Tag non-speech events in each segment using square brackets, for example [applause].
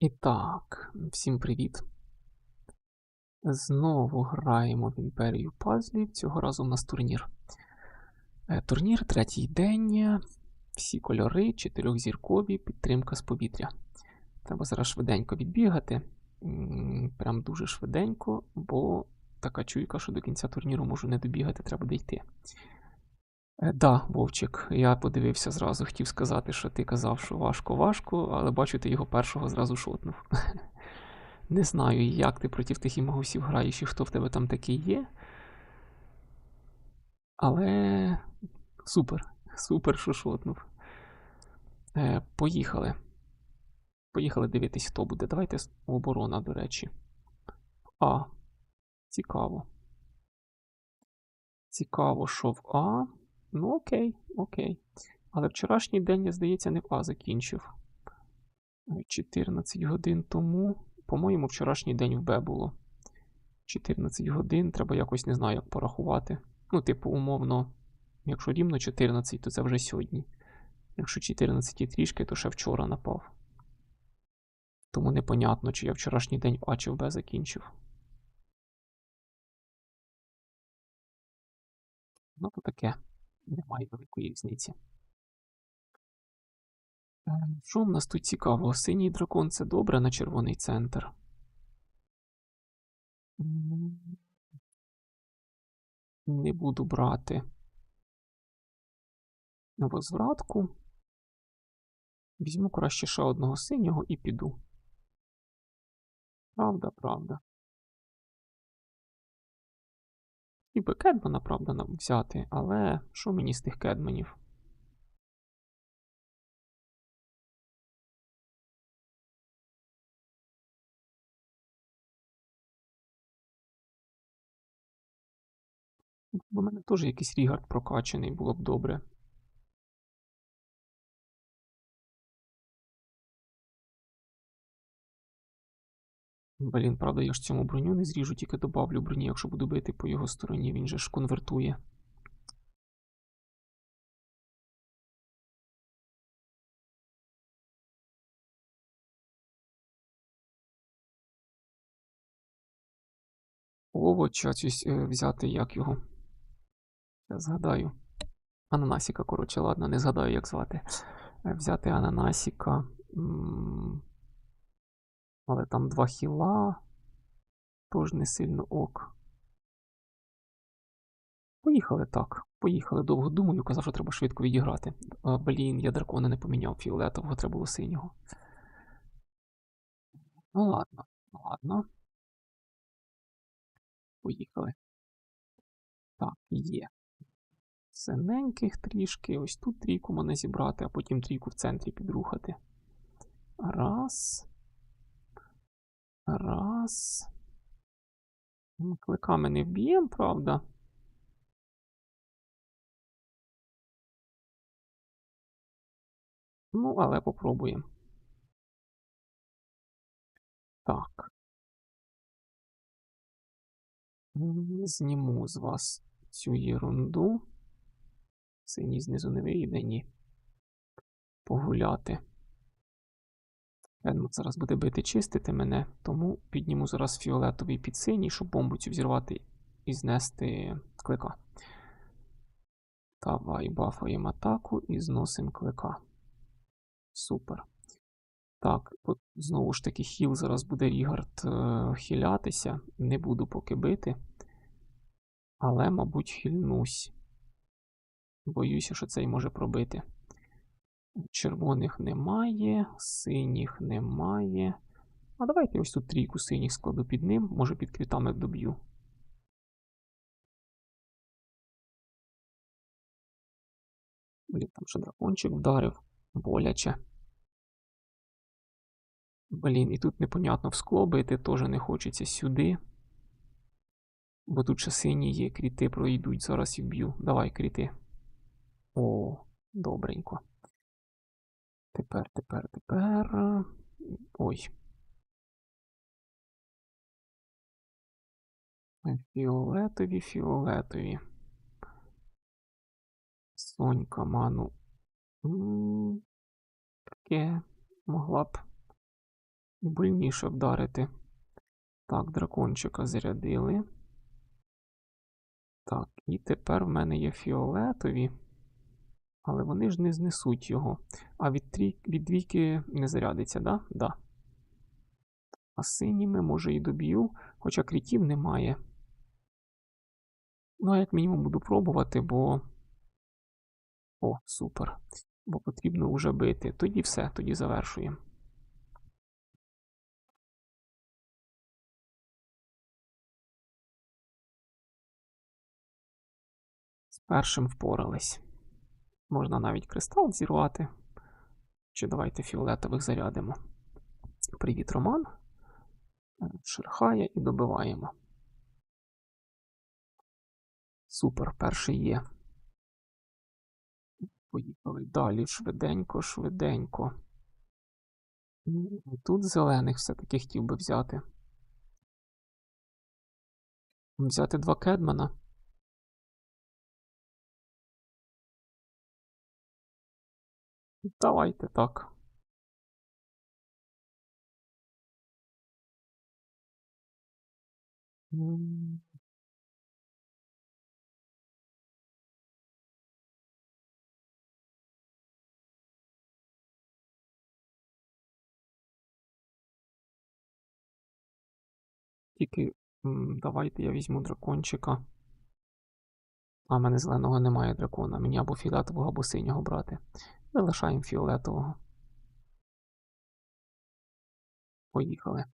І так, всім привіт. Знову граємо в імперію пазлів. Цього разу у нас турнір. Е, Турнір, третій день. Всі кольори, чотирьохзіркові, підтримка з повітря. Треба зараз швиденько відбігати. Прям дуже швиденько, бо така чуйка, що до кінця турніру можу не добігати, треба дійти. Е, Да, Вовчик, я подивився зразу, хотів сказати, що ти казав, що важко-важко, але бачу, ти його першого зразу шотнув. [laughs] Не знаю, як ти проти тих імагусів граєш і хто в тебе там такий є. Але супер, супер, що шотнув. Е, поїхали. Поїхали дивитись, хто буде. Давайте оборона, до речі. А. Цікаво. Цікаво, що в А. Ну, окей, окей. Але вчорашній день, я, здається, не в А закінчив. Е, 14 годин тому. По-моєму, вчорашній день в Б було. 14 годин, треба якось не знаю, як порахувати. Ну, типу, умовно, якщо рівно 14, то це вже сьогодні. Якщо 14 і трішки, то ще вчора напав. Тому непонятно, чи я вчорашній день в А чи в Б закінчив. Ну, то таке. Немає великої різниці. Е, Що в нас тут цікавого? Синій дракон це добре на червоний центр. Не буду брати возвратку. Візьму краще ще одного синього і піду. Правда, правда. І би кедмана, правда, нам взяти, але що мені з тих кедманів? Бо в мене теж якийсь рігард прокачаний, було б добре. Блін, правда, я ж цьому броню не зріжу, тільки добавлю броні, якщо буду бити по його стороні, він же ж конвертує. Овоча щось е, взяти, як його. Я згадаю. Ананасіка, коротше, ладно, не згадаю, як звати. Е, Взяти ананасіка. м, Але там два хіла. Тож не сильно ок. Поїхали так. Поїхали. Довго думаю, казав, що треба швидко відіграти. А, блін, я дракона не поміняв фіолетового, треба було синього. Ну ладно, ну ладно. Поїхали. Так, є. Синеньких трішки. Ось тут трійку можна зібрати, а потім трійку в центрі підрухати. Раз. Раз. М, Кликами не вб'ємо, правда. Ну, але попробуємо. Так. Зніму з вас цю єрунду. Синій знизу не вийде, ні. Погуляти. Едмут зараз буде бити чистити мене, тому підніму зараз фіолетовий під синій, щоб бомбу цю взірвати і знести клика. Давай бафаємо атаку і зносимо клика. Супер. Так, от знову ж таки, хіл зараз буде Рігард е, хилятися. Не буду поки бити. Але, мабуть, хильнусь. Боюся, що цей може пробити. Червоних немає, синіх немає. А давайте ось тут трійку синіх складу під ним, може під квітами доб'ю. Блін, там ще дракончик вдарив. Боляче. Блін, і тут непонятно в скло теж не хочеться сюди. Бо тут ще сині є, кріти пройдуть, зараз і вб'ю. Давай, кріти. О, добренько. Тепер, тепер, тепер. Ой. Фіолетові, фіолетові. Сонька, ману. Таке могла б І больніше вдарити. Так, дракончика зарядили. Так, і тепер в мене є фіолетові. Але вони ж не знесуть його. А від, трій... від двійки не зарядиться, да? Да. А синіми, може, і доб'ю, хоча крітів немає. Ну, а як мінімум буду пробувати, бо. О, супер. Бо потрібно вже бити. Тоді все, тоді завершуємо. Першим впорались. Можна навіть кристал зірвати. Чи давайте фіолетових зарядимо. Привіт, Роман. Шерхає і добиваємо. Супер, перший є. Поїхали далі швиденько, швиденько. Тут зелених все-таки хотів би взяти. Взяти два кедмана. Давайте так. Тільки давайте я візьму дракончика. А в мене зеленого немає дракона. Мені або фіолетового, або синього брати. Залишаємо фіолетового. Поїхали.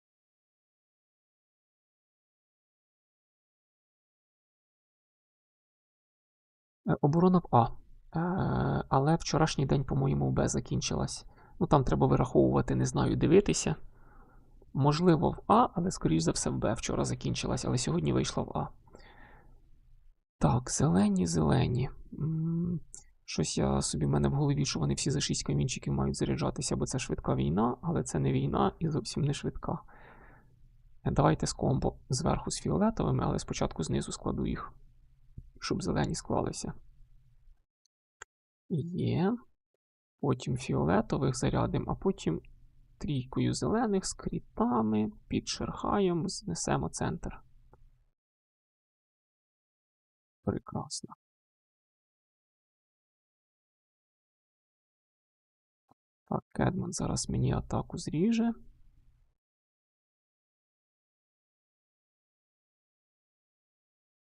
Е, Оборона в А. Е, Але вчорашній день, по-моєму, в Б закінчилась. Ну там треба вираховувати, не знаю, дивитися. Можливо, в А, але скоріш за все в Б вчора закінчилась, але сьогодні вийшла в А. Так, зелені, зелені. Щось я собі в мене в голові, що вони всі за 6 камінчиків мають заряджатися, бо це швидка війна, але це не війна і зовсім не швидка. Давайте з комбо зверху з фіолетовими, але спочатку знизу складу їх, щоб зелені склалися. Є. Потім фіолетових зарядимо, а потім трійкою зелених з крітами, під шерхаєм знесемо центр. Прекрасно. Так, Кедман зараз мені атаку зріже.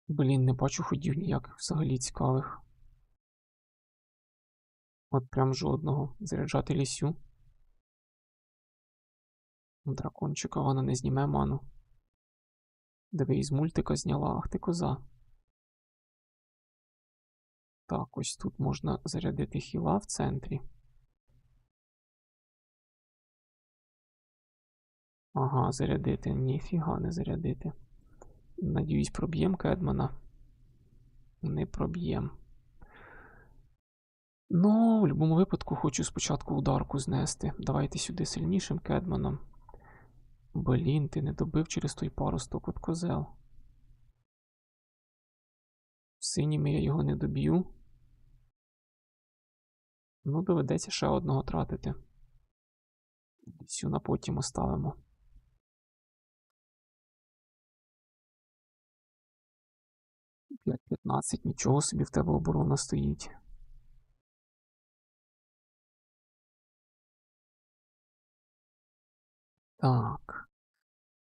Блін, не бачу ходів ніяких взагалі цікавих. От прям жодного. Заряджати лісю. Дракончика вона не зніме ману. Диви, із мультика зняла, ах ти коза. Так, ось тут можна зарядити хіла в центрі. Ага, зарядити. Ніфіга не зарядити. Надіюсь, проб'єм Кедмана. Не проб'єм. Ну, в будь-якому випадку хочу спочатку ударку знести. Давайте сюди сильнішим Кедманом. Блін, ти не добив через той паросток от козел. Синіми я його не доб'ю. Ну, доведеться ще одного тратити. Цю на потім оставимо. П'ять 15, нічого собі в тебе оборона стоїть. Так.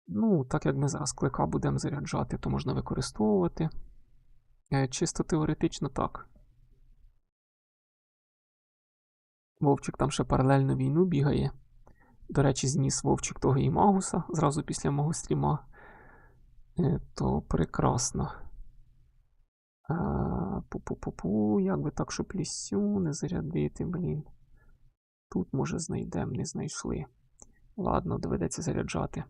Ну, так як ми зараз клика будемо заряджати, то можна використовувати. Е, Чисто теоретично так. Вовчик там ще паралельно війну бігає. До речі, зніс Вовчик того і Магуса зразу після мого стріма. Е, То прекрасно. Е, Пу-пу-пу-пу, як би так, щоб лісю не зарядити, блін. Тут, може, знайдемо, не знайшли. Ладно, доведеться заряджати.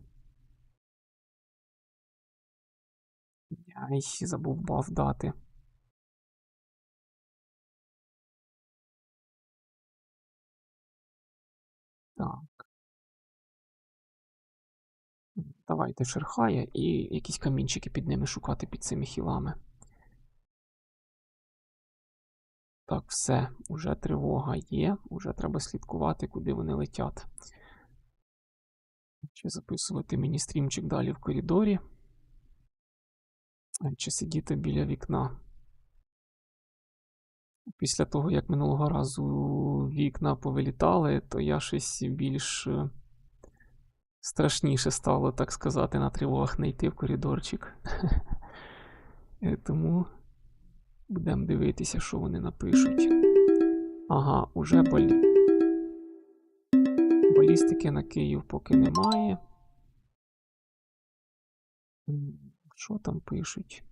Ай, забув баф дати. Так. Давайте шерхає і якісь камінчики під ними шукати під цими хілами. Так, все, уже тривога є, уже треба слідкувати, куди вони летять. Чи записувати мені стрімчик далі в коридорі? Е, Чи сидіти біля вікна? Після того, як минулого разу вікна повилітали, то я щось більш е, страшніше стало, так сказати, на тривогах не йти в коридорчик. [laughs] Е, Тому будемо дивитися, що вони напишуть. Ага, уже болі... балістики на Київ поки немає. Що там пишуть?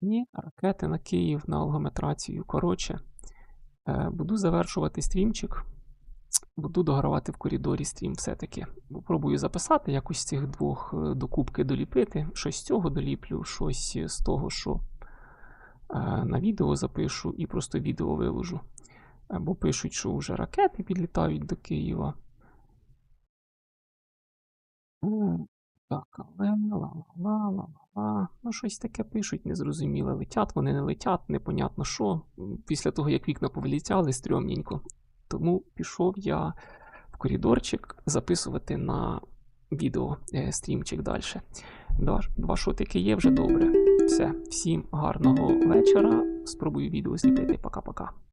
Ні, ракети на Київ на алгометрацію. Коротше, е, буду завершувати стрімчик. Буду догравати в коридорі стрім все-таки. Попробую записати якось цих двох е, докупки доліпити. Щось з цього доліплю, щось з того, що на відео запишу, і просто відео виложу. Е, Бо пишуть, що вже ракети підлітають до Києва. Так, але ла-ла-ла-ла-ла-ла. Ну, щось таке пишуть, незрозуміле. Летять, вони не летять, непонятно що. Після того, як вікна повилітяли, стрьомненько. Тому пішов я в коридорчик записувати на відео е, стрімчик далі. Два, два шотики є вже добре. Все, всім гарного вечора. Спробую відео зліпити. Пока-пока.